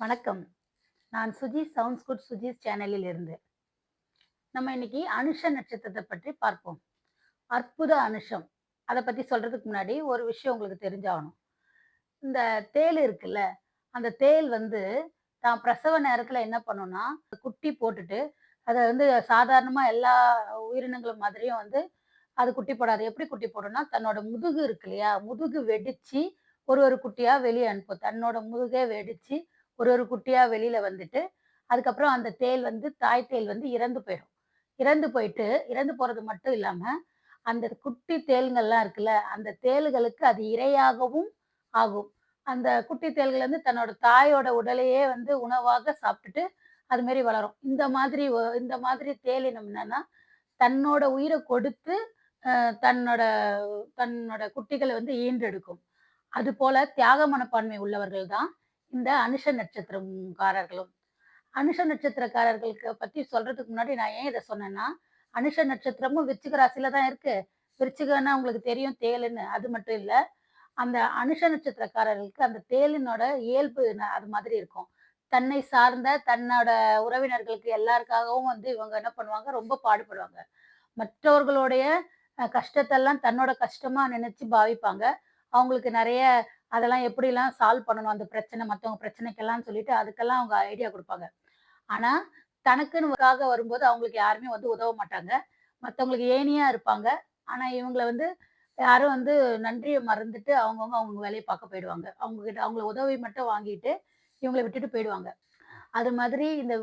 வணக்கம். நான் Suji sounds good Suji's சேனலில் இருந்து நம்ம இன்னைக்கு அனுஷ நட்சத்திரத்தை பற்றி பார்ப்போம். அற்புத அனுஷம். அதை பற்றி சொல்றதுக்கு முன்னாடி ஒரு விஷயம் உங்களுக்கு தெரிஞ்சாகணும். இந்த தேல் இருக்குல்ல அந்த தேல் வந்து தான் பிரசவ நேரத்தில் என்ன பண்ணும்னா குட்டி போட்டுட்டு அதை வந்து சாதாரணமாக எல்லா உயிரினங்களும் மாதிரியும் வந்து அது குட்டி போடாது. எப்படி குட்டி போடும்னா தன்னோட முதுகு இருக்கு இல்லையா முதுகு வெடிச்சு ஒரு ஒரு குட்டியாக வெளியே அனுப்பும். தன்னோட முதுகே வெடிச்சு ஒரு ஒரு குட்டியாக வெளியில் வந்துட்டு அதுக்கப்புறம் அந்த தேள் வந்து தாய் தேல் வந்து இறந்து போயிடும். இறந்து போயிட்டு இறந்து போகிறது மட்டும் இல்லாமல் அந்த குட்டி தேள்கள்லாம் இருக்குல்ல அந்த தேள்களுக்கு அது இரையாகவும் ஆகும். அந்த குட்டி தேள்கள் வந்து தன்னோட தாயோட உடலையே வந்து உணவாக சாப்பிட்டுட்டு அது வளரும். இந்த மாதிரி இந்த மாதிரி தேளினம் என்னன்னா தன்னோட உயிரை கொடுத்து தன்னோட தன்னோட குட்டிகளை வந்து ஈன்றெடுக்கும். அது போல தியாக மனப்பான்மை உள்ளவர்கள் தான் இந்த அனுஷ நட்சத்திரக்காரர்களும் அனுஷ நட்சத்திரக்காரர்களுக்கு பத்தி சொல்றதுக்கு முன்னாடி நான் ஏன் இதை சொன்னேன்னா அனுஷ நட்சத்திரமும் விருச்சிக ராசியில தான் இருக்கு. விருச்சிகன்னா உங்களுக்கு தெரியும் தேலுன்னு அது மட்டும் இல்ல அந்த அனுஷ நட்சத்திரக்காரர்களுக்கு அந்த தேலினோட இயல்பு அது மாதிரி இருக்கும். தன்னை சார்ந்த தன்னோட உறவினர்களுக்கு எல்லாருக்காகவும் வந்து இவங்க என்ன பண்ணுவாங்க? ரொம்ப பாடுபடுவாங்க. மற்றவர்களுடைய கஷ்டத்தெல்லாம் தன்னோட கஷ்டமா நினைச்சு பாவிப்பாங்க. அவங்களுக்கு நிறைய அதெல்லாம் எப்படிலாம் சால்வ் பண்ணணும்? அந்த பிரச்சனை மற்றவங்க பிரச்சனைக்கெல்லாம் சொல்லிட்டு அதுக்கெல்லாம் அவங்க ஐடியா கொடுப்பாங்க. ஆனால் தனக்குன்னு வரும்போது அவங்களுக்கு யாருமே வந்து உதவ மாட்டாங்க. மற்றவங்களுக்கு ஏனியாக இருப்பாங்க. ஆனால் இவங்கள வந்து யாரும் வந்து நன்றியை மறந்துட்டு அவங்கவுங்க அவங்க வேலையை பார்க்க போயிடுவாங்க. அவங்கக்கிட்ட அவங்கள உதவி மட்டும் வாங்கிட்டு இவங்களை விட்டுட்டு போயிடுவாங்க. அது மாதிரி இந்த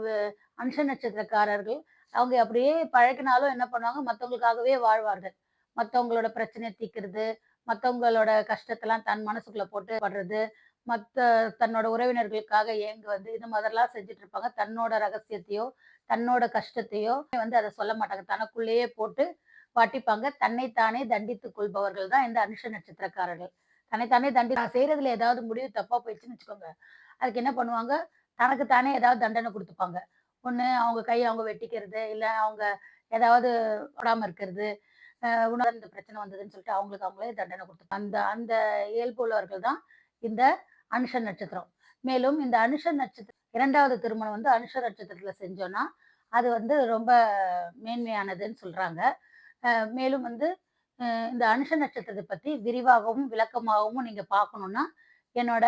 அம்ச நட்சத்திரக்காரர்கள் அவங்க அப்படியே பழக்கினாலும் என்ன பண்ணுவாங்க? மற்றவங்களுக்காகவே வாழ்வார்கள். மற்றவங்களோட பிரச்சனையை தீர்க்கிறது மற்றவங்களோட கஷ்டத்தெல்லாம் தன் மனசுக்குள்ள போட்டு படுறது மற்ற தன்னோட உறவினர்களுக்காக ஏங்க வந்து இது மாதிரிலாம் செஞ்சுட்டு இருப்பாங்க தன்னோட ரகசியத்தையோ தன்னோட கஷ்டத்தையோ வந்து அதை சொல்ல மாட்டாங்க. தனக்குள்ளேயே போட்டு வாட்டிப்பாங்க. தன்னைத்தானே தண்டித்துக் கொள்பவர்கள் தான் இந்த அனுஷ நட்சத்திரக்காரர்கள். தன்னைத்தானே தண்டி செய்யறதுல ஏதாவது முடிவு தப்பா போயிடுச்சுன்னு வச்சுக்கோங்க. அதுக்கு என்ன பண்ணுவாங்க? தனக்கு தானே ஏதாவது தண்டனை கொடுத்துப்பாங்க. ஒன்று அவங்க கையை அவங்க வெட்டிக்கிறது இல்லை அவங்க ஏதாவது விடாம இருக்கிறது உணர்ந்த இந்த பிரச்சனை வந்ததுன்னு சொல்லிட்டு அவங்களுக்கு அவங்களே தண்டனை கொடுத்து அந்த அந்த இயல்பு உள்ளவர்கள் தான் இந்த அனுஷ நட்சத்திரம். மேலும் இந்த அனுஷ நட்சத்திரம் இரண்டாவது திருமணம் வந்து அனுஷ நட்சத்திரத்துல செஞ்சோம்னா அது வந்து ரொம்ப மேன்மையானதுன்னு சொல்றாங்க. மேலும் வந்து இந்த அனுஷ நட்சத்திரத்தை பத்தி விரிவாகவும் விளக்கமாகவும் நீங்க பார்க்கணும்னா என்னோட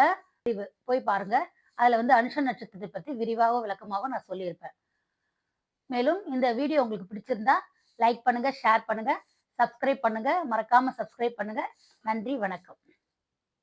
போய் பாருங்க. அதுல வந்து அனுஷ நட்சத்திரத்தை பத்தி விரிவாகவும் விளக்கமாகவும் நான் சொல்லியிருப்பேன். மேலும் இந்த வீடியோ உங்களுக்கு பிடிச்சிருந்தா லைக் பண்ணுங்க ஷேர் பண்ணுங்க. சப்ஸ்கிரைப் பண்ணுங்க. மறக்காம சப்ஸ்கிரைப் பண்ணுங்க. நன்றி வணக்கம்.